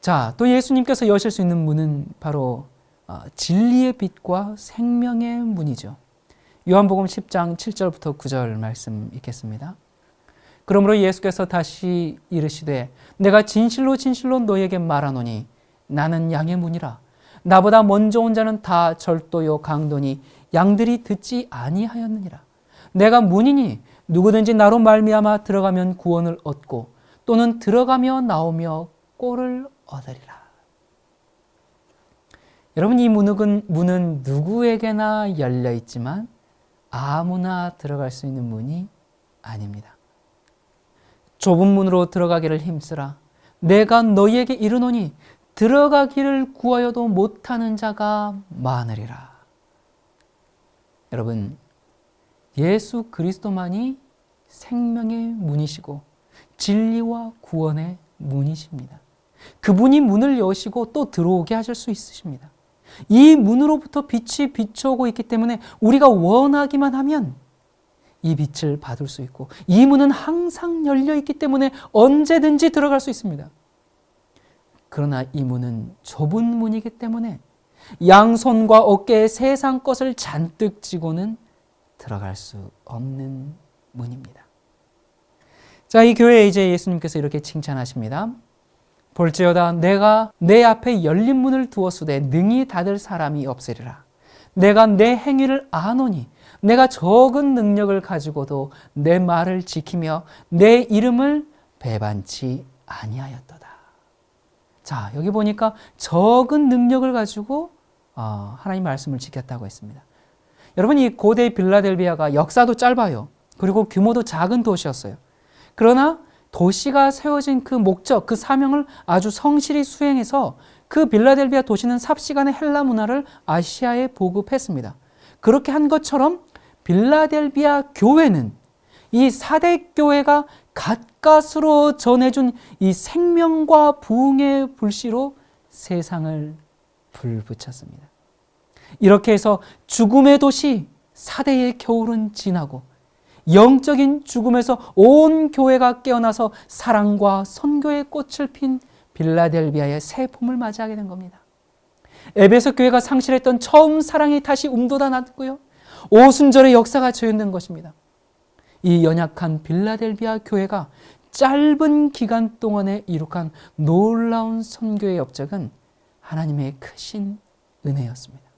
자, 또 예수님께서 여실 수 있는 문은 바로 어, 진리의 빛과 생명의 문이죠. 요한복음 10장 7절부터 9절 말씀 읽겠습니다. 그러므로 예수께서 다시 이르시되 내가 진실로 진실로 너에게 말하노니 나는 양의 문이라 나보다 먼저 온 자는 다 절도요 강도니 양들이 듣지 아니하였느니라 내가 문이니 누구든지 나로 말미암아 들어가면 구원을 얻고 또는 들어가며 나오며 꼴을 얻으리라 여러분 이 문은, 문은 누구에게나 열려 있지만 아무나 들어갈 수 있는 문이 아닙니다. 좁은 문으로 들어가기를 힘쓰라. 내가 너희에게 이르노니 들어가기를 구하여도 못하는 자가 많으리라. 여러분, 예수 그리스도만이 생명의 문이시고 진리와 구원의 문이십니다. 그분이 문을 여시고 또 들어오게 하실 수 있으십니다. 이 문으로부터 빛이 비춰오고 있기 때문에 우리가 원하기만 하면 이 빛을 받을 수 있고 이 문은 항상 열려 있기 때문에 언제든지 들어갈 수 있습니다. 그러나 이 문은 좁은 문이기 때문에 양손과 어깨에 세상 것을 잔뜩 쥐고는 들어갈 수 없는 문입니다. 자, 이 교회에 이제 예수님께서 이렇게 칭찬하십니다. 볼지어다 내가 내 앞에 열린 문을 두었으되 능히 닫을 사람이 없으리라. 내가 내 행위를 아노니 내가 적은 능력을 가지고도 내 말을 지키며 내 이름을 배반치 아니하였도다. 자, 여기 보니까 적은 능력을 가지고 어, 하나님 말씀을 지켰다고 했습니다. 여러분 이 고대 빌라델비아가 역사도 짧아요. 그리고 규모도 작은 도시였어요. 그러나 도시가 세워진 그 목적, 그 사명을 아주 성실히 수행해서 그 빌라델비아 도시는 삽시간의 헬라 문화를 아시아에 보급했습니다. 그렇게 한 것처럼 빌라델비아 교회는 이 사대 교회가 가까스로 전해준 이 생명과 부흥의 불씨로 세상을 불붙였습니다. 이렇게 해서 죽음의 도시 사대의 겨울은 지나고 영적인 죽음에서 온 교회가 깨어나서 사랑과 선교의 꽃을 핀 빌라델비아의 새 봄을 맞이하게 된 겁니다. 에베소 교회가 상실했던 처음 사랑이 다시 움돋아 났고요. 오순절의 역사가 재현된 것입니다. 이 연약한 빌라델비아 교회가 짧은 기간 동안에 이룩한 놀라운 선교의 업적은 하나님의 크신 은혜였습니다.